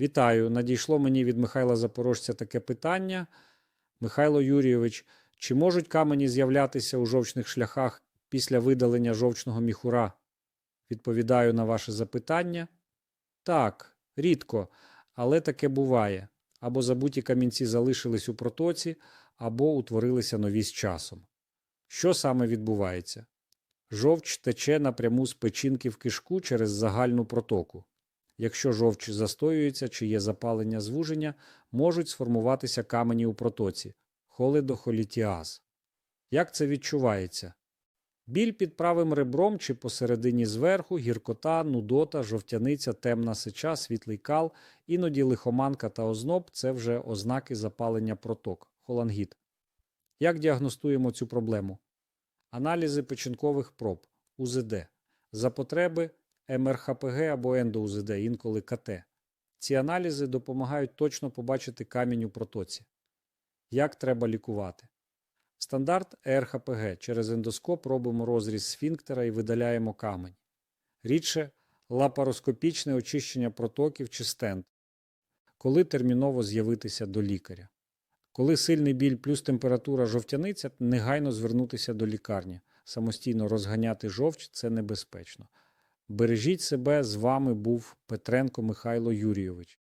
Вітаю. Надійшло мені від Михайла Запорожця таке питання. Михайло Юрійович, чи можуть камені з'являтися у жовчних шляхах після видалення жовчного міхура? Відповідаю на ваше запитання. Так, рідко, але таке буває. Або забуті камінці залишились у протоці, або утворилися нові з часом. Що саме відбувається? Жовч тече напряму з печінки в кишку через загальну протоку. Якщо жовч застоюється чи є запалення звуження, можуть сформуватися камені у протоці холедохолітіаз. Як це відчувається? Біль під правим ребром чи посередині зверху, гіркота, нудота, жовтяниця, темна сеча, світлий кал, іноді лихоманка та озноб це вже ознаки запалення проток холангіт. Як діагностуємо цю проблему? Аналізи печінкових проб УЗД. За потреби МРХПГ або ендоУЗД, інколи КТ. Ці аналізи допомагають точно побачити камінь у протоці. Як треба лікувати? Стандарт ЕРХПГ. Через ендоскоп робимо розріз сфінктера і видаляємо камень. Рідше лапароскопічне очищення протоків чи стенд. Коли терміново з'явитися до лікаря. Коли сильний біль плюс температура жовтяниця, негайно звернутися до лікарні. Самостійно розганяти жовч це небезпечно. Бережіть себе, з вами був Петренко Михайло Юрійович.